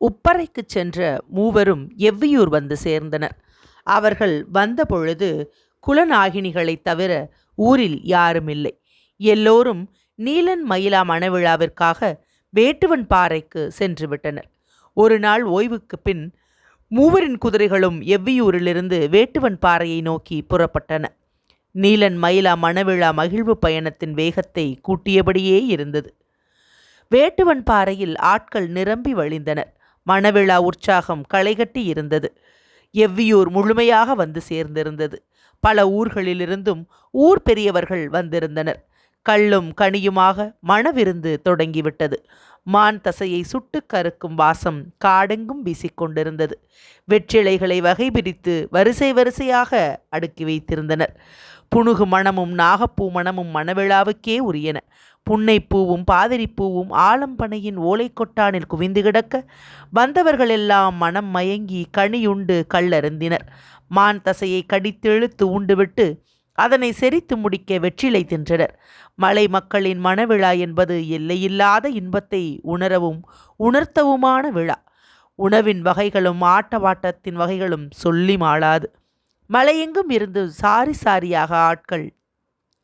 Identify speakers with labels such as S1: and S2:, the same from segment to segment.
S1: உப்பறைக்குச் சென்ற மூவரும் எவ்வியூர் வந்து சேர்ந்தனர். அவர்கள் வந்தபொழுது குலநாகினிகளைத் தவிர ஊரில் யாருமில்லை. எல்லோரும் நீலன் மயிலா மணவிழாவிற்காக வேட்டுவன் பாறைக்கு சென்று விட்டனர் ஒரு நாள் ஓய்வுக்குப் பின் மூவரின் குதிரைகளும் எவ்வியூரிலிருந்து வேட்டுவன் பாறையை நோக்கி புறப்பட்டன. நீலன் மயிலா மணவிழா மகிழ்வு பயணத்தின் வேகத்தை கூட்டியபடியே இருந்தது. வேட்டுவன் பாறையில் ஆட்கள் நிரம்பி வழிந்தனர். மணவிழா உற்சாகம் களைகட்டி இருந்தது. எவ்வியூர் முழுமையாக வந்து சேர்ந்திருந்தது. பல ஊர்களிலிருந்தும் ஊர் பெரியவர்கள் வந்திருந்தனர். கள்ளும் கனியுமாக மணவிருந்து தொடங்கிவிட்டது. மான் தசையை சுட்டு கருக்கும் வாசம் காடெங்கும் வீசிக்கொண்டிருந்தது. வெற்றிலைகளை வகை பிரித்து வரிசை வரிசையாக அடுக்கி வைத்திருந்தனர். புணுகு மணமும் நாகப்பூ மணமும் மணவிழாவுக்கே உரியன. புன்னைப்பூவும் பாதிரிப்பூவும் ஆலம்பனையின் ஓலைக்கொட்டானில் குவிந்து கிடக்க வந்தவர்களெல்லாம் மனம் மயங்கி கனியுண்டு கள்ளருந்தினர் மான் தசையை கடித்தெழுத்து உண்டுவிட்டு அதனை செரித்து முடிக்க வெற்றிலை தின்றனர். மலை மக்களின் மனவிழா என்பது எல்லையில்லாத இன்பத்தை உணரவும் உணர்த்தவுமான விழா. உணவின் வகைகளும் ஆட்டவாட்டத்தின் வகைகளும் சொல்லி மாளாது. மலையெங்கும் இருந்து சாரி சாரியாக ஆட்கள்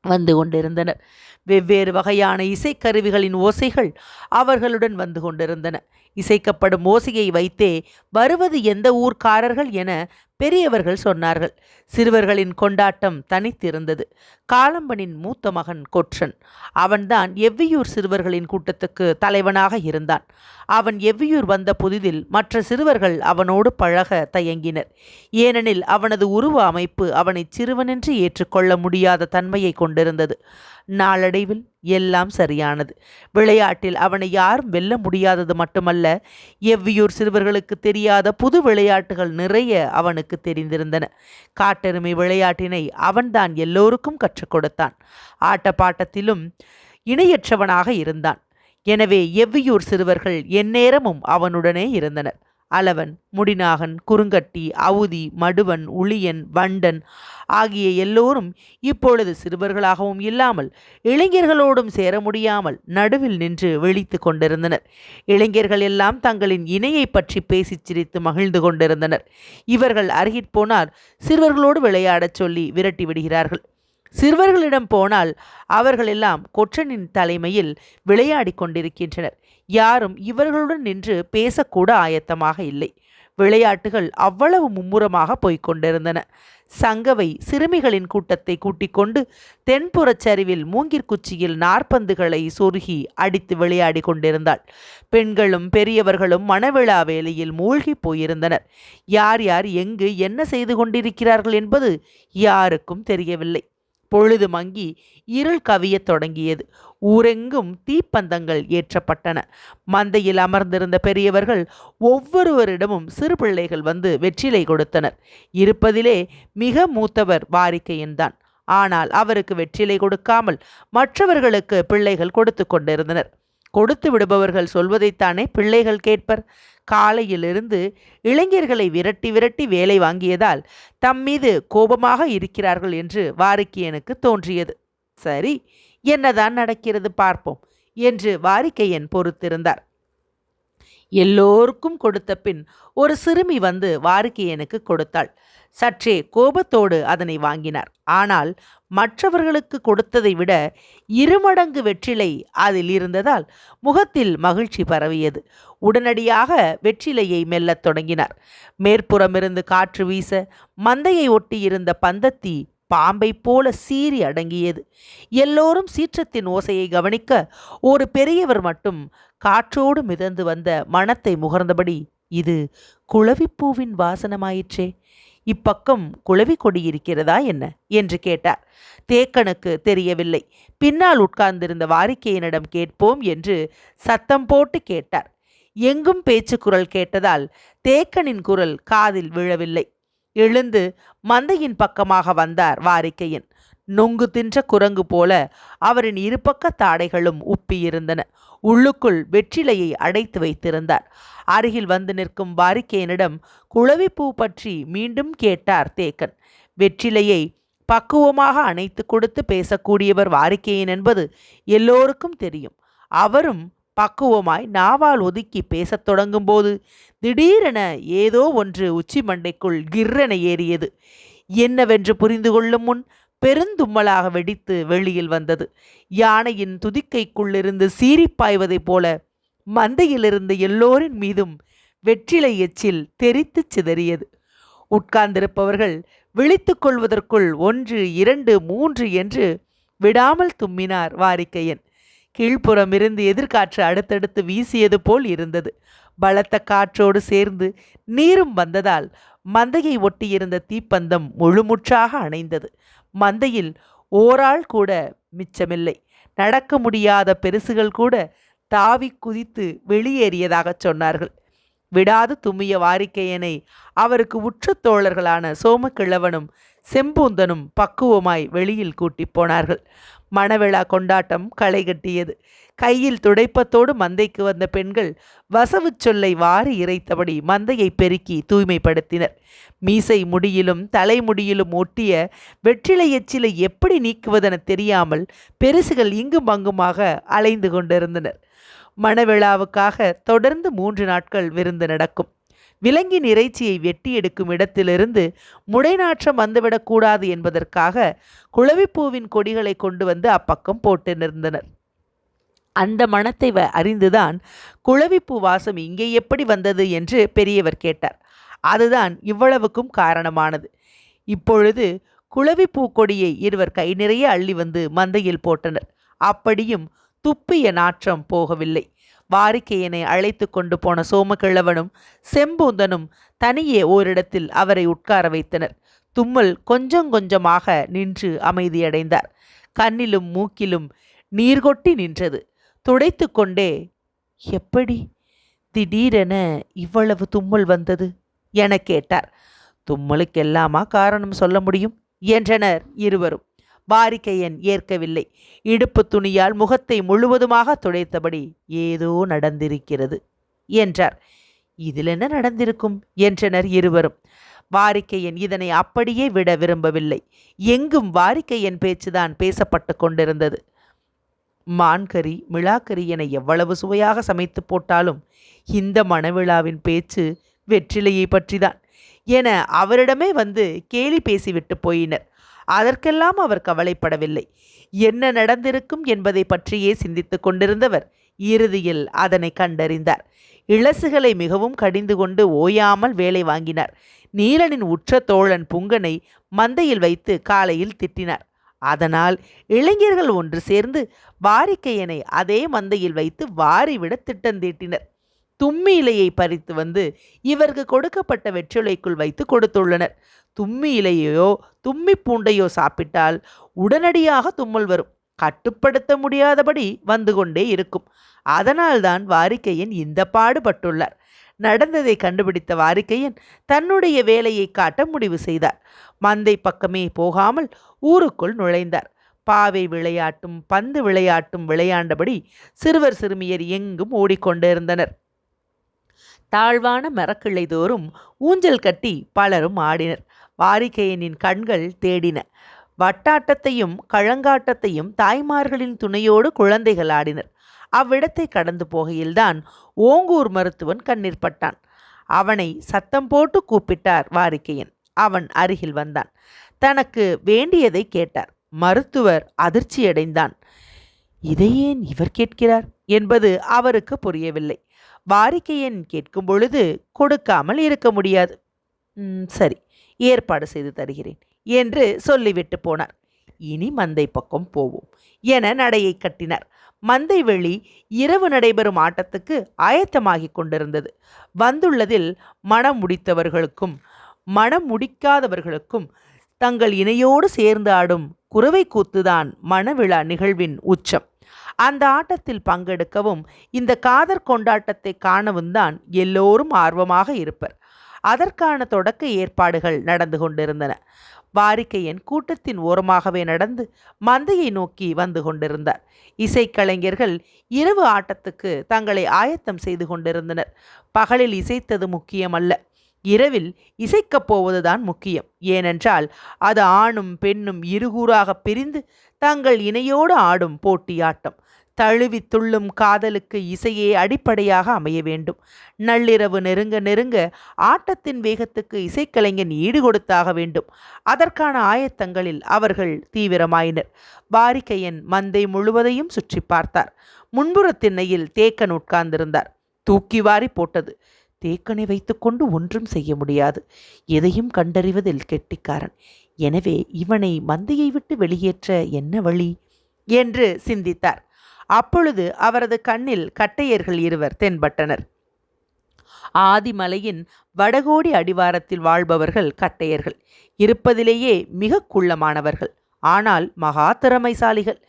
S1: வந்து கொண்டிருந்தனர். வெவ்வேறு வகையான இசைக்கருவிகளின் ஓசைகள் அவர்களுடன் வந்து கொண்டிருந்தன. இசைக்கப்படும் ஓசையை வைத்தே வருவது எந்த ஊர்க்காரர்கள் என பெரியவர்கள் சொன்னார்கள். சிறுவர்களின் கொண்டாட்டம் தனித்திருந்தது. காலம்பனின் மூத்த மகன் கொற்றன். அவன்தான் எவ்வியூர் சிறுவர்களின் கூட்டத்துக்கு தலைவனாக இருந்தான். அவன் எவ்வியூர் வந்த புதிதில் மற்ற சிறுவர்கள் அவனோடு பழக தயங்கினர். ஏனெனில் அவனது உருவ அமைப்பு அவனை சிறுவனென்று ஏற்றுக்கொள்ள முடியாத தன்மையை கொண்டிருந்தது. நாளடைவில் எல்லாம் சரியானது. விளையாட்டில் அவனை யாரும் வெல்ல முடியாதது மட்டுமல்ல எவ்வியூர் சிறுவர்களுக்கு தெரியாத புது விளையாட்டுகள் நிறைய அவனுக்கு தெரிந்திருந்தன. காட்டெருமை விளையாட்டினை அவன்தான் எல்லோருக்கும் கற்றுக் கொடுத்தான். ஆட்டப்பாட்டத்திலும் இணையற்றவனாக இருந்தான். எனவே எவ்வியூர் சிறுவர்கள் எந்நேரமும் அவனுடனே இருந்தனர். அளவன் முடிநாகன் குறுங்கட்டி அவுதி மடுவன் உளியன் வண்டன் ஆகிய எல்லோரும் இப்பொழுது சிறுவர்களாகவும் இல்லாமல் இளைஞர்களோடும் சேர முடியாமல் நடுவில் நின்று விழித்து கொண்டிருந்தனர். இளைஞர்கள் எல்லாம் தங்களின் இணையை பற்றி பேசிச் சிரித்து மகிழ்ந்து கொண்டிருந்தனர். இவர்கள் அருகிற் சிறுவர்களோடு விளையாடச் சொல்லி விரட்டி விடுகிறார்கள். சிறுவர்களிடம் போனால் அவர்களெல்லாம் கொற்றனின் தலைமையில் விளையாடி கொண்டிருக்கின்றனர். யாரும் இவர்களுடன் நின்று பேசக்கூட ஆயத்தமாக இல்லை. விளையாட்டுகள் அவ்வளவு மும்முரமாக போய்கொண்டிருந்தன சங்கவை சிறுமிகளின் கூட்டத்தை கூட்டிக்கொண்டு தென்புறச் சரிவில் மூங்கிற்குச்சியில் நாற்பந்துகளை சொருகி அடித்து விளையாடி கொண்டிருந்தாள். பெண்களும் பெரியவர்களும் மணவிழா வேலையில் மூழ்கி போயிருந்தனர். யார் யார் எங்கு என்ன செய்து கொண்டிருக்கிறார்கள் என்பது யாருக்கும் தெரியவில்லை. பொழுது மங்கி இருள் கவியத் தொடங்கியது. ஊரெங்கும் தீப்பந்தங்கள் ஏற்றப்பட்டன. மந்தையில் அமர்ந்திருந்த பெரியவர்கள் ஒவ்வொருவரிடமும் சிறு பிள்ளைகள் வந்து வெற்றிலை கொடுத்தனர். இருப்பதிலே மிக மூத்தவர் வாரிக்கையன்தான் ஆனால் அவருக்கு வெற்றிலை கொடுக்காமல் மற்றவர்களுக்கு பிள்ளைகள் கொடுத்து கொண்டிருந்தனர். கொடுத்து விடுபவர்கள் சொல்வதைத்தானே பிள்ளைகள் கேட்பர்? காலையிலிருந்து இளைஞர்களை விரட்டி விரட்டி வேலை வாங்கியதால் தம் மீது கோபமாக இருக்கிறார்கள் என்று வாரிக்கையனுக்கு தோன்றியது. சரி என்னதான் நடக்கிறது பார்ப்போம் என்று வாரிக்கையன் பொறுத்திருந்தார். எல்லோருக்கும் கொடுத்த பின் ஒரு சிறுமி வந்து வாரிக்கையனுக்கு கொடுத்தாள். சற்றே கோபத்தோடு அதனை வாங்கினார். ஆனால் மற்றவர்களுக்கு கொடுத்ததை விட இருமடங்கு வெற்றிலை அதில் இருந்ததால் முகத்தில் மகிழ்ச்சி பரவியது. உடனடியாக வெற்றிலையை மெல்லத் தொடங்கினார். மேற்புறமிருந்து காற்று வீச மந்தையை ஒட்டியிருந்த பந்தத்தி பாம்பை போல சீறி அடங்கியது. எல்லோரும் சீற்றத்தின் ஓசையை கவனிக்க ஒரு பெரியவர் மட்டும் காற்றோடு மிதந்து வந்த மனத்தை முகர்ந்தபடி இது குளவிப்பூவின் வாசனமாயிற்றே. இப்பக்கம் குளவி கொடி இருக்கிறதா என்ன? என்று கேட்டார். தேக்கனுக்கு தெரியவில்லை. பின்னால் உட்கார்ந்திருந்த வாரிக்கையனிடம் கேட்போம் என்று சத்தம் போட்டு கேட்டார். எங்கும் பேச்சு குரல் கேட்டதால் தேக்கனின் குரல் காதில் விழவில்லை. எழுந்து மந்தையின் பக்கமாக வந்தார் வாரிக்கையன். நொங்கு தின்ற குரங்கு போல அவரின் இருபக்க தாடைகளும் உப்பியிருந்தன. உள்ளுக்குள் வெற்றிலையை அடைத்து வைத்திருந்தார். அருகில் வந்து நிற்கும் வாரிக்கையனிடம் குளவிப்பூ பற்றி மீண்டும் கேட்டார் தேக்கன். வெற்றிலையை பக்குவமாக அணைத்து கொடுத்து பேசக்கூடியவர் வாரிக்கையன் என்பது எல்லோருக்கும் தெரியும். அவரும் பக்குவமாய் நாவால் ஒதுக்கி பேசத் தொடங்கும்போது திடீரென ஏதோ ஒன்று உச்சி மண்டைக்குள் கிர்ரென ஏறியது. என்னவென்று புரிந்து கொள்ளும் முன் பெருந்தும்மலாக வெடித்து வெளியில் வந்தது. யானையின் துதிக்கைக்குள்ளிருந்து சீறிப்பாய்வதைப் போல மந்தையிலிருந்து எல்லோரின் மீதும் வெற்றிலை எச்சில் தெரித்து சிதறியது. உட்கார்ந்திருப்பவர்கள் விழித்துக் கொள்வதற்குள் ஒன்று இரண்டு மூன்று என்று விடாமல் தும்மினார் வாரிக்கையன். கீழ்ப்புறமிருந்து எதிர்காற்று அடுத்தடுத்து வீசியது போல் இருந்தது. பலத்த காற்றோடு சேர்ந்து நீரும் வந்ததால் மந்தையை ஒட்டியிருந்த தீப்பந்தம் முழுமுற்றாக அணைந்தது. மந்தையில் ஓராள் கூட மிச்சமில்லை. நடக்க முடியாத பெருசுகள் கூட தாவி குதித்து வெளியேறியதாகச் சொன்னார்கள். விடாது தும்மிய வாரிக்கையனை அவருக்கு உற்ற தோழர்களான சோமக்கிழவனும் செம்பூந்தனும் பக்குவமாய் வெளியில் கூட்டிப் போனார்கள். மணவிழா கொண்டாட்டம் களை கட்டியது. கையில் துடைப்பத்தோடு மந்தைக்கு வந்த பெண்கள் வசவு சொல்லை வாரி இறைத்தபடி மந்தையை பெருக்கி தூய்மைப்படுத்தினர். மீசை முடியிலும் தலைமுடியிலும் ஒட்டிய வெற்றிலை எச்சிலை எப்படி நீக்குவதென தெரியாமல் பெருசுகள் இங்கும் அங்குமாக அலைந்து கொண்டிருந்தனர். மணவிழாவுக்காக தொடர்ந்து மூன்று நாட்கள் விருந்து நடக்கும். விலங்கின் இறைச்சியை வெட்டி எடுக்கும் இடத்திலிருந்து முடைநாற்றம் வந்துவிடக்கூடாது என்பதற்காக குளவிப்பூவின் கொடிகளை கொண்டு வந்து அப்பக்கம் போட்டு நிறந்தனர். அந்த மனத்தை அறிந்துதான் குளவிப்பூ வாசம் இங்கே எப்படி வந்தது என்று பெரியவர் கேட்டார். அதுதான் இவ்வளவுக்கும் காரணமானது. இப்பொழுது குளவிப்பூ கொடியை இருவர் கை நிறைய அள்ளி வந்து மந்தையில் போட்டனர். அப்படியும் துப்பிய நாற்றம் போகவில்லை. வாரிக்கையனை அழைத்து கொண்டு போன சோமகிழவனும் செம்பூந்தனும் தனியே ஓரிடத்தில் அவரை உட்கார வைத்தனர். தும்மல் கொஞ்சம் கொஞ்சமாக நின்று அமைதியடைந்தார். கண்ணிலும் மூக்கிலும் நீர்கொட்டி நின்றது. துடைத்து கொண்டே எப்படி திடீரென இவ்வளவு தும்மல் வந்தது? என கேட்டார். தும்மலுக்கெல்லாமா காரணம் சொல்ல முடியும்? என்றனர் இருவரும். வாரிக்கையன் ஏற்கவில்லை. இடுப்பு துணியால் முகத்தை முழுவதுமாக துடைத்தபடி ஏதோ நடந்திருக்கிறது என்றார். இதில் என்ன நடந்திருக்கும்? என்றனர் இருவரும். வாரிக்கையன் இதனை அப்படியே விட விரும்பவில்லை. எங்கும் வாரிக்கையன் பேச்சுதான் பேசப்பட்டு கொண்டிருந்தது. மான்கறி மிளாக்கறி என எவ்வளவு சுவையாக சமைத்து போட்டாலும் இந்த மணவிழாவின் பேச்சு வெற்றிலையை பற்றிதான். என அவரிடமே வந்து கேலி பேசிவிட்டு போயினர். அதற்கெல்லாம் அவர் கவலைப்படவில்லை. என்ன நடந்திருக்கும் என்பதை பற்றியே சிந்தித்து கொண்டிருந்தவர் இறுதியில் அதனை கண்டறிந்தார். இளசுகளை மிகவும் கடிந்து கொண்டு ஓயாமல் வேலை வாங்கினார். நீலனின் உற்ற தோழன் புங்கனை மந்தையில் வைத்து காலையில் திட்டினார். அதனால் இளைஞர்கள் ஒன்று சேர்ந்து வாரிக்கையனை அதே மந்தையில் வைத்து வாரிவிட திட்டந்தீட்டினர் தும்மி இலையை பறித்து வந்து இவருக்கு கொடுக்கப்பட்ட வெற்றிலைக்குள் வைத்து கொடுத்துள்ளனர். தும்மி இலையோ தும்மி பூண்டையோ சாப்பிட்டால் உடனடியாக தும்மல் வரும். கட்டுப்படுத்த முடியாதபடி வந்து கொண்டே இருக்கும். அதனால்தான் வாரிக்கையன் இந்த பாடுபட்டுள்ளார். நடந்ததை கண்டுபிடித்த வாரிக்கையன் தன்னுடைய வேலையை காட்ட முடிவு செய்தார். மந்தை பக்கமே போகாமல் ஊருக்குள் நுழைந்தார். பாவை விளையாட்டும் பந்து விளையாட்டும் விளையாண்டபடி சிறுவர் சிறுமியர் எங்கும் ஓடிக்கொண்டிருந்தனர். தாழ்வான மரக்கிளை தோறும் ஊஞ்சல் கட்டி பலரும் ஆடினர். வாரிகையனின் கண்கள் தேடின. வட்டாட்டத்தையும் கழங்காட்டத்தையும் தாய்மார்களின் துணையோடு குழந்தைகள் ஆடினர். அவ்விடத்தை கடந்து போகையில்தான் ஓங்கூர் மருத்துவன் கண்ணீர் பட்டான். அவனை சத்தம் போட்டு கூப்பிட்டார் வாரிக்கையன். அவன் அருகில் வந்தான். தனக்கு வேண்டியதை கேட்டார். மருத்துவர் அதிர்ச்சியடைந்தான். இதை ஏன் இவர் கேட்கிறார்? என்பது அவருக்கு புரியவில்லை. வாரிக்கையன் கேட்கும் பொழுது கொடுக்காமல் இருக்க முடியாது. சரி ஏற்பாடு செய்து தருகிறேன் என்று சொல்லிவிட்டு போனார். இனி மந்தை பக்கம் போவோம் என நடையை கட்டினார். மந்தை வெளி இரவு நடைபெறும் ஆட்டத்துக்கு ஆயத்தமாகிக் கொண்டிருந்தது. வந்துள்ளதில் மனம் முடித்தவர்களுக்கும் மனம் முடிக்காதவர்களுக்கும் தங்கள் இணையோடு சேர்ந்து ஆடும் குறவை கூத்துதான் மணவிழா நிகழ்வின் உச்சம். அந்த ஆட்டத்தில் பங்கெடுக்கவும் இந்த காதற் கொண்டாட்டத்தை காணவும் தான் எல்லோரும் ஆர்வமாக இருப்பர். அதற்கான தொடக்க ஏற்பாடுகள் நடந்து கொண்டிருந்தன. வாரிக்கையன் கூட்டத்தின் ஓரமாகவே நடந்து மந்தையை நோக்கி வந்து கொண்டிருந்தார். இசைக்கலைஞர்கள் இரவு ஆட்டத்துக்கு தங்களை ஆயத்தம் செய்து கொண்டிருந்தனர். பகலில் இசைத்தது முக்கியமல்ல. இரவில் இசைக்கப் போவதுதான் முக்கியம். ஏனென்றால் அது ஆணும் பெண்ணும் இருகூறாக பிரிந்து தங்கள் இணையோடு ஆடும் போட்டியாட்டம். தழுவி துள்ளும் காதலுக்கு இசையே அடிப்படையாக அமைய வேண்டும். நள்ளிரவு நெருங்க நெருங்க ஆட்டத்தின் வேகத்துக்கு இசைக்கலைஞன் ஈடு கொடுத்தாக வேண்டும். அதற்கான ஆயத்தங்களில் அவர்கள் தீவிரமாயினர். வாரிக்கையன் மந்தை முழுவதையும் சுற்றி பார்த்தார். முன்புற திண்ணையில் தேக்கன் உட்கார்ந்திருந்தார். தூக்கி வாரி போட்டது. தேக்கனை வைத்துக்கொண்டு ஒன்றும் செய்ய முடியாது. எதையும் கண்டறிவதில் கெட்டிக்காரன். எனவே இவனை மந்தையை விட்டு வெளியேற்ற என்ன வழி? என்று சிந்தித்தார். அப்பொழுது அவரது கண்ணில் கட்டையர்கள் இருவர் தென்பட்டனர். ஆதிமலையின் வடகோடி அடிவாரத்தில் வாழ்பவர்கள் கட்டையர்கள். இருப்பதிலேயே மிக குள்ளமானவர்கள். ஆனால் மகா திறமைசாலிகள்.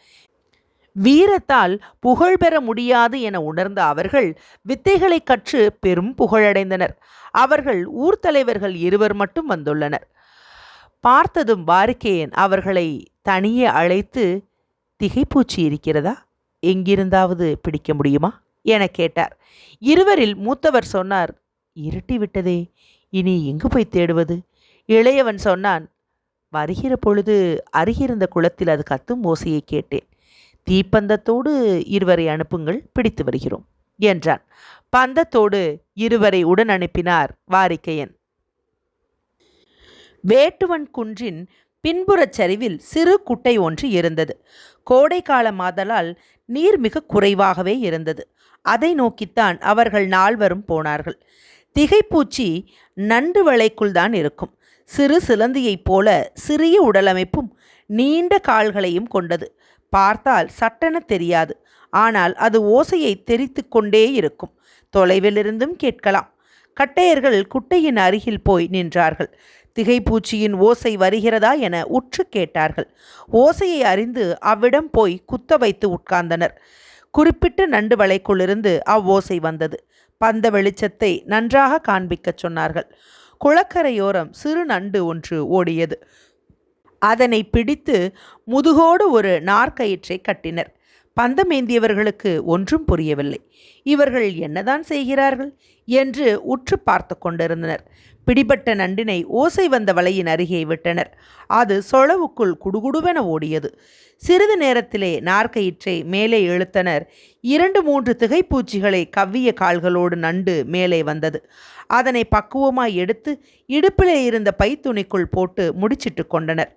S1: வீரத்தால் புகழ் பெற முடியாது என உணர்ந்த அவர்கள் வித்தைகளை கற்று பெரும் புகழடைந்தனர். அவர்கள் ஊர் தலைவர்கள் இருவர் மட்டும் வந்துள்ளனர். பார்த்ததும் வாரிக்கேயன் அவர்களை தனியே அழைத்து திகைப்பூச்சி இருக்கிறதா? எங்கிருந்தாவது பிடிக்க முடியுமா? என கேட்டார். இருவரில் மூத்தவர் சொன்னார் இருட்டி விட்டதே இனி எங்கு போய் தேடுவது? இளையவன் சொன்னான் வருகிற பொழுது அருகிருந்த குளத்தில் அது கத்தும் ஓசையை கேட்டேன். தீப்பந்தத்தோடு இருவரை அனுப்புங்கள் பிடித்து வருகிறோம் என்றான். பந்தத்தோடு இருவரை உடன் அனுப்பினார் வாரிக்கையன். வேட்டுவன் குன்றின் பின்புறச் சரிவில் சிறு குட்டை ஒன்று இருந்தது. கோடை காலமாதலால் நீர் மிக குறைவாகவே இருந்தது. அதை நோக்கித்தான் அவர்கள் நால்வரும் போனார்கள். திகைப்பூச்சி நண்டு வளைக்குள் தான் இருக்கும். சிறு சிலந்தியைப் போல சிறிய உடலமைப்பும் நீண்ட கால்களையும் கொண்டது. பார்த்தால் சட்டென தெரியாது. ஆனால் அது ஓசையை தெரித்து கொண்டே இருக்கும். தொலைவிலிருந்தும் கேட்கலாம். கட்டையர்கள் குட்டையின் அருகில் போய் நின்றார்கள். திகைப்பூச்சியின் ஓசை வருகிறதா என உற்று கேட்டார்கள். ஓசையை அறிந்து அவ்விடம் போய் குத்த வைத்து உட்கார்ந்தனர். குறிப்பிட்ட நண்டு வலைக்குள்ளிருந்து அவ்வோசை வந்தது. பந்த வெளிச்சத்தை நன்றாக காண்பிக்கச் சொன்னார்கள். குளக்கரையோரம் சிறு நண்டு ஒன்று ஓடியது. அதனை பிடித்து முதுகோடு ஒரு நாற்கயிற்றை கட்டினர். பந்தமேந்தியவர்களுக்கு ஒன்றும் புரியவில்லை. இவர்கள் என்னதான் செய்கிறார்கள் என்று உற்று பார்த்து கொண்டிருந்தனர். பிடிபட்ட நண்டினை ஓசை வந்த வலையின் அருகே விட்டனர். அது சொளவுக்குள் குடுகுடுவென ஓடியது. சிறிது நேரத்திலே நாற்கயிற்றை மேலே இழுத்தனர். இரண்டு மூன்று திகைப்பூச்சிகளை கவ்விய கால்களோடு நண்டு மேலே வந்தது. அதனை பக்குவமாய் எடுத்து இடுப்பிலே இருந்த பைத்துணிக்குள் போட்டு முடிச்சிட்டு கொண்டனர்.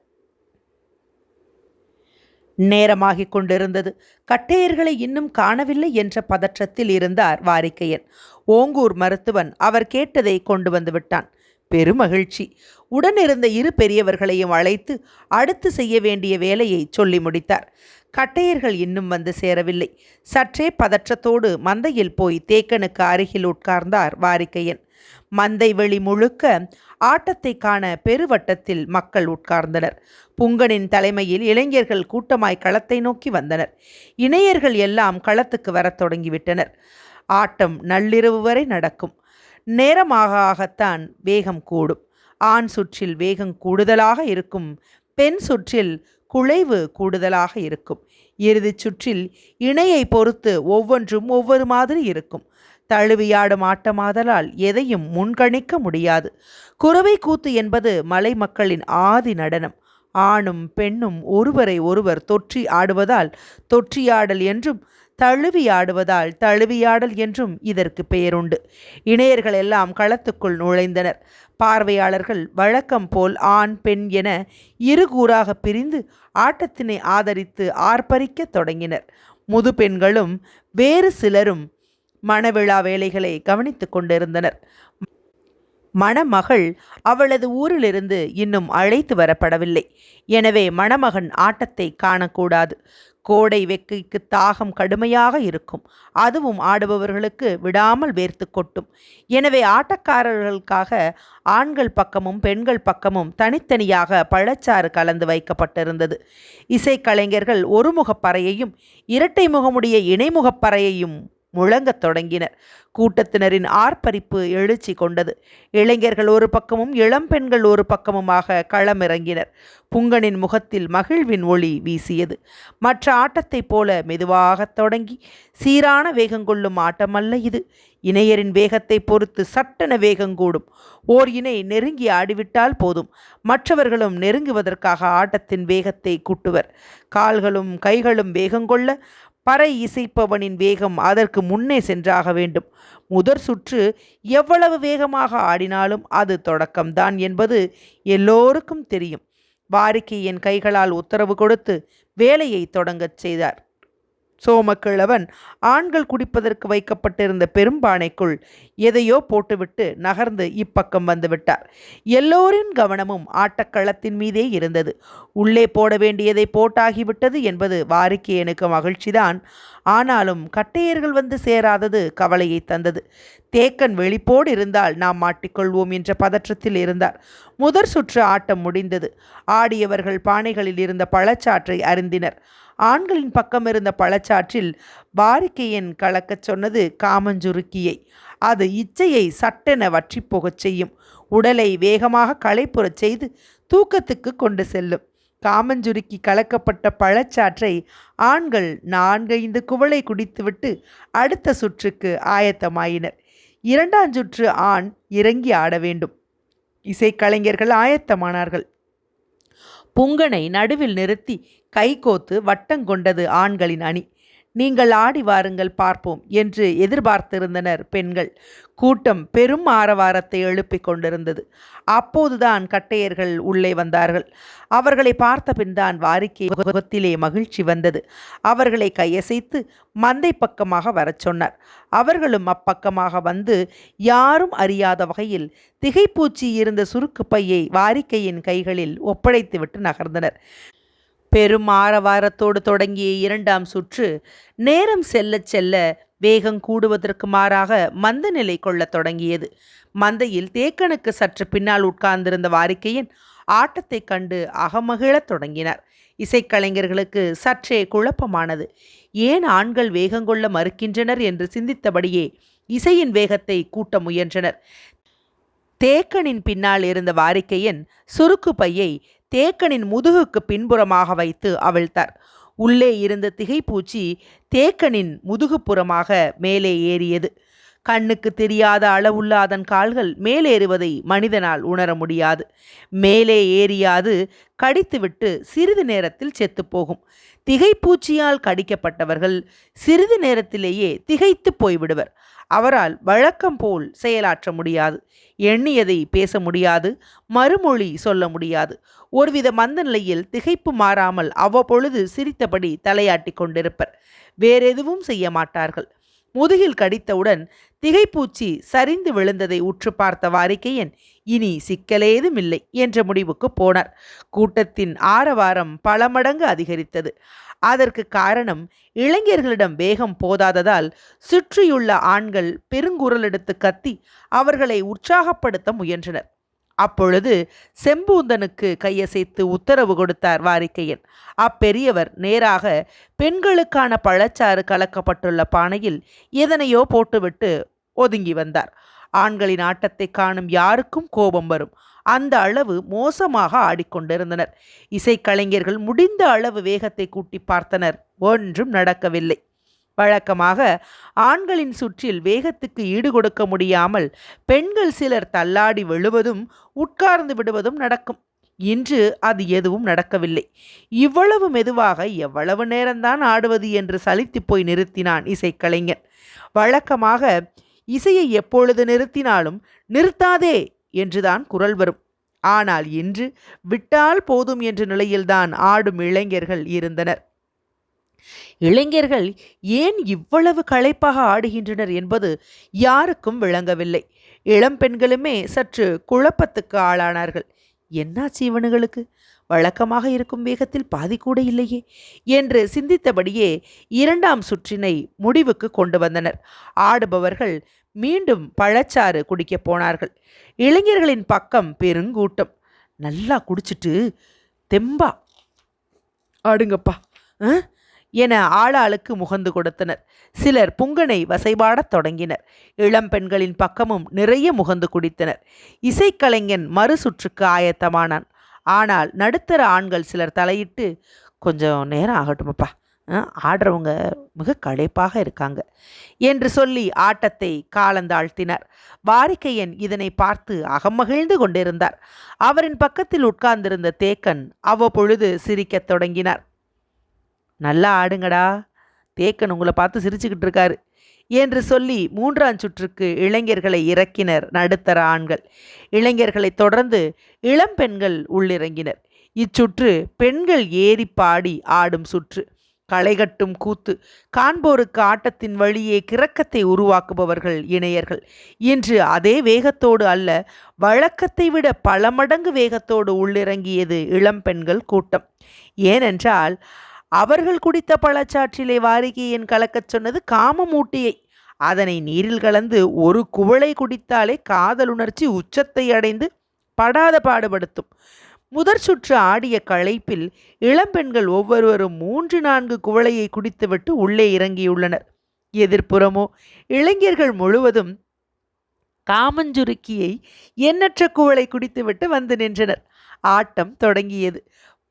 S1: நேரமாகிக் கொண்டிருந்தது. கட்டையர்களை இன்னும் காணவில்லை என்ற பதற்றத்தில் இருந்தார் வாரிக்கையன். ஓங்கூர் மருத்துவன் அவர் கேட்டதை கொண்டு வந்து விட்டான். பெருமகிழ்ச்சி. உடனிருந்த இரு பெரியவர்களையும் அழைத்து அடுத்து செய்ய வேண்டிய வேலையை சொல்லி முடித்தார். கட்டையர்கள் இன்னும் வந்து சேரவில்லை. சற்றே பதற்றத்தோடு மந்தையில் போய் தேக்கனுக்கு அருகில் உட்கார்ந்தார் வாரிக்கையன். மந்தை வெளி முழுக்க ஆட்டத்தை காண பெருவட்டத்தில் மக்கள் உட்கார்ந்தனர். புங்கனின் தலைமையில் இளைஞர்கள் கூட்டமாய் களத்தை நோக்கி வந்தனர். இணையர்கள் எல்லாம் களத்துக்கு வரத் தொடங்கிவிட்டனர். ஆட்டம் நள்ளிரவு வரை நடக்கும். நேரமாக ஆகத்தான் வேகம் கூடும். ஆண் சுற்றில் வேகம் கூடுதலாக இருக்கும். பெண் சுற்றில் குழைவு கூடுதலாக இருக்கும். இறுதிச் சுற்றில் இணையை பொறுத்து ஒவ்வொன்றும் ஒவ்வொரு மாதிரி இருக்கும். தழுவியாடும் ஆட்டமாதலால் எதையும் முன்கணிக்க முடியாது. குறவை கூத்து என்பது மலை மக்களின் ஆதி நடனம். ஆணும் பெண்ணும் ஒருவரை ஒருவர் தொற்றி ஆடுவதால் தொற்றியாடல் என்றும் தழுவியாடுவதால் தழுவியாடல் என்றும் இதற்கு பெயருண்டு. இணையர்கள் எல்லாம் களத்துக்குள் நுழைந்தனர். பார்வையாளர்கள் வழக்கம் போல் ஆண் பெண் என இரு கூறாக பிரிந்து ஆட்டத்தினை ஆதரித்து ஆர்ப்பரிக்க தொடங்கினர். முது பெண்களும் வேறு சிலரும் மணவிழா வேலைகளை கவனித்து கொண்டிருந்தனர். மணமகள் அவளது ஊரிலிருந்து இன்னும் அழைத்து வரப்படவில்லை. எனவே மணமகன் ஆட்டத்தை காணக்கூடாது. கோடை வெக்கைக்கு தாகம் கடுமையாக இருக்கும். அதுவும் ஆடுபவர்களுக்கு விடாமல் வேர்த்து கொட்டும். எனவே ஆட்டக்காரர்களுக்காக ஆண்கள் பக்கமும் பெண்கள் பக்கமும் தனித்தனியாக பழச்சாறு கலந்து வைக்கப்பட்டிருந்தது. இசைக்கலைஞர்கள் ஒருமுகப்பறையையும் இரட்டை முகமுடைய இணைமுகப்பறையையும் முழங்கத் தொடங்கினர். கூட்டத்தினரின் ஆர்ப்பரிப்பு எழுச்சி கொண்டது. இளைஞர்கள் ஒரு பக்கமும் இளம்பெண்கள் ஒரு பக்கமுமாக களமிறங்கினர். புங்கனின் முகத்தில் மகிழ்வின் ஒளி வீசியது. மற்ற ஆட்டத்தைப் போல மெதுவாகத் தொடங்கி சீரான வேகங்கொள்ளும் ஆட்டமல்ல இது. இணையரின் வேகத்தை பொறுத்து சட்டென வேகங்கூடும் ஓர் இணை நெருங்கி ஆடிவிட்டால் போதும். மற்றவர்களும் நெருங்குவதற்காக ஆட்டத்தின் வேகத்தை கூட்டுவர். கால்களும் கைகளும் வேகங்கொள்ள பறை இசைப்பவனின் வேகம் அதற்கு முன்னே சென்றாக வேண்டும். முதற் சுற்று எவ்வளவு வேகமாக ஆடினாலும் அது தொடக்கம்தான் என்பது எல்லோருக்கும் தெரியும். வாரிக்கை என் கைகளால் உத்தரவு கொடுத்து வேலையை தொடங்கச் செய்தார். சோமக்கிழவன் ஆண்கள் குடிப்பதற்கு வைக்கப்பட்டிருந்த பெரும்பானைக்குள் எதையோ போட்டுவிட்டு நகர்ந்து இப்பக்கம் வந்துவிட்டார். எல்லோரின் கவனமும் ஆட்டக்களத்தின் மீதே இருந்தது. உள்ளே போட வேண்டியதை போட்டாகிவிட்டது என்பது வாரிக்கையனுக்கு மகிழ்ச்சிதான். ஆனாலும் கட்டையர்கள் வந்து சேராதது கவலையை தந்தது. தேக்கன் வெளிப்போடு இருந்தால் நாம் மாட்டிக்கொள்வோம் என்ற பதற்றத்தில் இருந்தார். முதற் சுற்று ஆட்டம் முடிந்தது. ஆடியவர்கள் பானைகளில் இருந்த பழச்சாற்றை அருந்தினர் ஆண்களின் பக்கம் இருந்த பழச்சாற்றில் பாரிக்கையன் கலக்கச் சொன்னது காமஞ்சுருக்கியை. அது இச்சையை சட்டென வற்றி போகச் செய்யும். உடலை வேகமாக களைப்புறச் செய்து தூக்கத்துக்கு கொண்டு செல்லும். காமஞ்சுருக்கி கலக்கப்பட்ட பழச்சாற்றை ஆண்கள் நான்கைந்து குவளை குடித்துவிட்டு அடுத்த சுற்றுக்கு ஆயத்தமாயினர். இரண்டாம் சுற்று ஆண் இறங்கி ஆட வேண்டும். இசைக்கலைஞர்கள் ஆயத்தமானார்கள். புங்கனை நடுவில் நிறுத்தி கைகோத்து வட்டங்கொண்டது ஆண்களின் அணி. நீங்கள் ஆடி வாருங்கள் பார்ப்போம் என்று எதிர்பார்த்திருந்தனர் பெண்கள். கூட்டம் பெரும் ஆரவாரத்தை எழுப்பிக் கொண்டிருந்தது. அப்போதுதான் கட்டையர்கள் உள்ளே வந்தார்கள். அவர்களை பார்த்த பின்தான் வாரிக்கை முகத்திலே மகிழ்ச்சி வந்தது. அவர்களை கையசைத்து மந்தை பக்கமாக வரச் சொன்னார். அவர்களும் அப்பக்கமாக வந்து யாரும் அறியாத வகையில் திகைப்பூச்சி இருந்த சுருக்கு பையை வாரிக்கையின் கைகளில் ஒப்படைத்துவிட்டு நகர்ந்தனர். பெரும் ஆரவாரத்தோடு தொடங்கிய இரண்டாம் சுற்று நேரம் செல்ல செல்ல வேகம் கூடுவதற்கு மாறாக மந்த நிலை கொள்ளத் தொடங்கியது. மந்தையில் தேக்கனுக்கு சற்று பின்னால் உட்கார்ந்திருந்த வாரிக்கையன் ஆட்டத்தைக் கண்டு அகமகிழத் தொடங்கினார். இசைக்கலைஞர்களுக்கு சற்றே குழப்பமானது. ஏன் ஆண்கள் வேகங்கொள்ள மறுக்கின்றனர் என்று சிந்தித்தபடியே இசையின் வேகத்தை கூட்ட முயன்றனர். தேக்கனின் பின்னால் இருந்த வாரிக்கையன் சுருக்கு பையை தேக்கனின் முதுகுக்கு பின்புறமாக வைத்து அவிழ்த்தார். உள்ளே இருந்த திகைப்பூச்சி தேக்கனின் முதுகுப்புறமாக மேலே ஏறியது. கண்ணுக்கு தெரியாத அளவுள்ள அதன் கால்கள் மேலேறுவதை மனிதனால் உணர முடியாது. மேலே ஏறியாது கடித்துவிட்டு சிறிது நேரத்தில் செத்துப்போகும் திகைப்பூச்சியால் கடிக்கப்பட்டவர்கள் சிறிது நேரத்திலேயே திகைத்து போய்விடுவர். அவரால் வழக்கம் போல் செயலாற்ற முடியாது. எண்ணியதை பேச முடியாது. மறுமொழி சொல்ல முடியாது. ஒருவித மந்த நிலையில் திகைப்பு மாறாமல் அவ்வப்பொழுது சிரித்தபடி தலையாட்டி கொண்டிருப்பர். வேறெதுவும் செய்ய மாட்டார்கள். முதுகில் கடித்தவுடன் திகைப்பூச்சி சரிந்து விழுந்ததை உற்று பார்த்த வாரிக்கையன் இனி சிக்கலேதும் இல்லை என்ற முடிவுக்கு போனார். கூட்டத்தின் ஆரவாரம் பல மடங்கு அதிகரித்தது. அதற்கு காரணம் இளைஞர்களிடம் வேகம் போதாததால் சுற்றியுள்ள ஆண்கள் பெருங்குரல் எடுத்து கத்தி அவர்களை உற்சாகப்படுத்த முயன்றனர். அப்பொழுது செம்பூந்தனுக்கு கையசைத்து உத்தரவு கொடுத்தார் வாரிக்கையன். அப்பெரியவர் நேராக பெண்களுக்கான பழச்சாறு கலக்கப்பட்டுள்ள பானையில் எதனையோ போட்டுவிட்டு ஒதுங்கி வந்தார். ஆண்களின் ஆட்டத்தை காணும் யாருக்கும் கோபம் வரும். அந்த அளவு மோசமாக ஆடிக்கொண்டிருந்தனர். இசைக்கலைஞர்கள் முடிந்த அளவு வேகத்தை கூட்டி பார்த்தனர். ஒன்றும் நடக்கவில்லை. வழக்கமாக ஆண்களின் சுற்றில் வேகத்துக்கு ஈடுகொடுக்க முடியாமல் பெண்கள் சிலர் தள்ளாடி விழுவதும் உட்கார்ந்து விடுவதும் நடக்கும். இன்று அது எதுவும் நடக்கவில்லை. இவ்வளவு மெதுவாக எவ்வளவு நேரம்தான் ஆடுவது என்று சலித்து போய் நிறுத்தினான் இசைக்கலைஞன். வழக்கமாக இசையை எப்பொழுது நிறுத்தினாலும் நிறுத்தாதே என்றுதான் குரல் வரும். ஆனால் இன்று விட்டால் போதும் என்ற நிலையில்தான் ஆடும் இளைஞர்கள் இருந்தனர். இளைஞர்கள் ஏன் இவ்வளவு களைப்பாக ஆடுகின்றனர் என்பது யாருக்கும் விளங்கவில்லை. இளம் பெண்களுமே சற்று குழப்பத்துக்கு ஆளானார்கள். என்னாச்சு சீவனுகளுக்கு வழக்கமாக இருக்கும் வேகத்தில் பாதி கூட இல்லையே என்று சிந்தித்தபடியே இரண்டாம் சுற்றினை முடிவுக்கு கொண்டு வந்தனர். ஆடுபவர்கள் மீண்டும் பழச்சாறு குடிக்கப் போனார்கள். இளைஞர்களின் பக்கம் பெருங்கூட்டம். நல்லா குடிச்சிட்டு தெம்பா. ஆடுங்கப்பா. என ஆளாளுக்கு முகந்து கொடுத்தனர். சிலர் புங்கனை வசைபாடத் தொடங்கினர். இளம் பெண்களின் பக்கமும் நிறைய முகந்து குடித்தனர். இசைக்கலைஞன் மறு சுற்றுக்கு ஆயத்தமானான். ஆனால் நடுத்தர ஆண்கள் சிலர் தலையிட்டு கொஞ்சம் நேரம் ஆகட்டுமப்பா. ஆடுறவங்க மிக களைப்பாக இருக்காங்க. என்று சொல்லி ஆட்டத்தை காலந்தாழ்த்தினார். வாரிக்கையன் இதனை பார்த்து அகமகிழ்ந்து கொண்டிருந்தார். அவரின் பக்கத்தில் உட்கார்ந்திருந்த தேக்கன் அவ்வப்பொழுது சிரிக்கத் தொடங்கினார். நல்லா ஆடுங்கடா. தேக்கன் உங்களை பார்த்து சிரிச்சுக்கிட்டு இருக்காரு என்று சொல்லி மூன்றாம் சுற்றுக்கு இளைஞர்களை இறக்கினர் நடுத்தர ஆண்கள். இளைஞர்களைத் தொடர்ந்து இளம்பெண்கள் உள்ளிறங்கினர். இச்சுற்று பெண்கள் ஏறி பாடி ஆடும் சுற்று. களைகட்டும் கூத்து. காண்போருக்கு ஆட்டத்தின் வழியே கிறக்கத்தை உருவாக்குபவர்கள் இணையர்கள். இன்று அதே வேகத்தோடு அல்ல வழக்கத்தை விட பல மடங்கு வேகத்தோடு உள்ளிறங்கியது இளம்பெண்கள் கூட்டம். ஏனென்றால் அவர்கள் குடித்த பழச்சாற்றிலே வாரிகையின் கலக்கச் சொன்னது காமமூட்டியை அதனை நீரில் கலந்து ஒரு குவளை குடித்தாலே காதலுணர்ச்சி உச்சத்தை அடைந்து படாத பாடுபடுத்தும். முதற் சுற்று ஆடிய களைப்பில் இளம்பெண்கள் ஒவ்வொருவரும் மூன்று நான்கு குவளையை குடித்துவிட்டு உள்ளே இறங்கியுள்ளனர். எதிர்ப்புறமோ இளைஞர்கள் முழுவதும் காமஞ்சுருக்கியை எண்ணற்ற குவளை குடித்துவிட்டு வந்து நின்றனர். ஆட்டம் தொடங்கியது.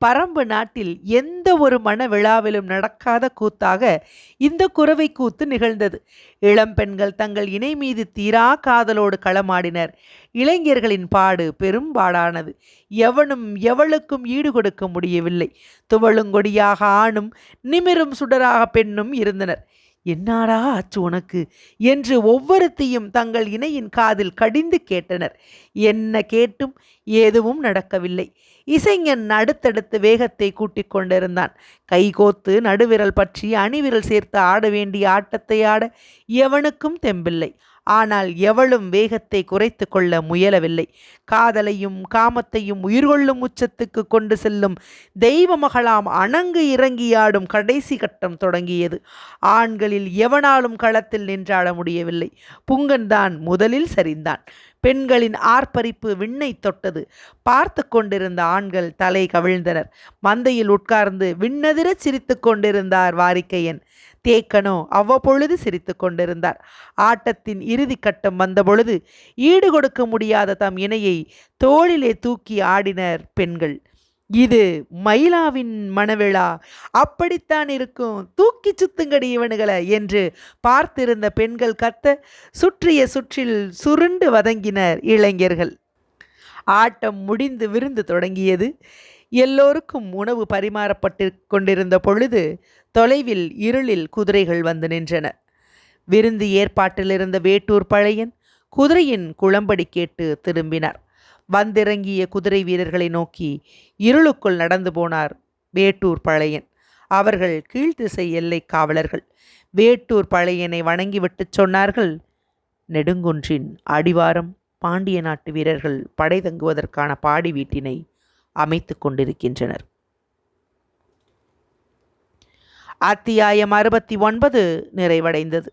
S1: பரம்பு நாட்டில் எந்த ஒரு மன விழாவிலும் நடக்காத கூத்தாக இந்த குறவை கூத்து நிகழ்ந்தது. இளம்பெண்கள் தங்கள் இணை மீது தீரா காதலோடு களமாடினர். இளைஞர்களின் பாடு பெரும்பாடானது எவனும் எவளுக்கும் ஈடு கொடுக்க முடியவில்லை. துவளுங்கொடியாக ஆணும் நிமிரும் சுடராக பெண்ணும் இருந்தனர். என்னாடா ஆச்சு உனக்கு? என்று ஒவ்வொருத்தையும் தங்கள் இணையின் காதில் கடிந்து கேட்டனர். என்ன கேட்டும் எதுவும் நடக்கவில்லை. இசைஞன் அடுத்தடுத்து வேகத்தை கூட்டிக் கொண்டிருந்தான். கைகோத்து நடுவிரல் பற்றி அணிவிரல் சேர்த்து ஆட வேண்டிய ஆட்டத்தை ஆட எவனுக்கும் தெம்பில்லை. ஆனால் எவளும் வேகத்தை குறைத்து கொள்ள முயலவில்லை. காதலையும் காமத்தையும் உயிர்கொள்ளும் உச்சத்துக்கு கொண்டு செல்லும் தெய்வ மகளாம் அணங்கு இறங்கியாடும் கடைசி கட்டம் தொடங்கியது. ஆண்களில் எவனாலும் களத்தில் நின்றாட முடியவில்லை. புங்கன்தான் முதலில் சரிந்தான். பெண்களின் ஆர்ப்பரிப்பு விண்ணை தொட்டது. பார்த்து கொண்டிருந்த ஆண்கள் தலை கவிழ்ந்தனர். மந்தையில் உட்கார்ந்து விண்ணதிர சிரித்து கொண்டிருந்தார் வாரிக்கையன். தேக்கனோ அவ்வப்பொழுது சிரித்து கொண்டிருந்தார். ஆட்டத்தின் இறுதி கட்டம் வந்தபொழுது ஈடு கொடுக்க முடியாத தம் இணையை தோளிலே தூக்கி ஆடினர் பெண்கள். இது மயிலாவின் மணவிழா. அப்படித்தான் இருக்கும். தூக்கி சுத்துங்கடி இவனுகளை என்று பார்த்திருந்த பெண்கள் கத்த சுற்றிய சுற்றில் சுருண்டு வதங்கினர் இளைஞர்கள். ஆட்டம் முடிந்து விருந்து தொடங்கியது. எல்லோருக்கும் உணவு பரிமாறப்பட்டு கொண்டிருந்த பொழுது தொலைவில் இருளில் குதிரைகள் வந்து நின்றன. விருந்து ஏற்பாட்டில் இருந்த வேட்டூர் பழையன் குதிரையின் குளம்படி கேட்டு திரும்பினார். வந்திறங்கிய குதிரை வீரர்களை நோக்கி இருளுக்குள் நடந்து போனார் வேட்டூர் பழையன். அவர்கள் கீழ்த்திசை எல்லை காவலர்கள். வேட்டூர் பழையனை வணங்கிவிட்டு சொன்னார்கள் நெடுங்குன்றின் அடிவாரம் பாண்டிய நாட்டு வீரர்கள் படை தங்குவதற்கான பாடி வீட்டினை அமைத்து கொண்டிருக்கின்றனர். அத்தியாயம் அறுபத்தி ஒன்பது நிறைவடைந்தது.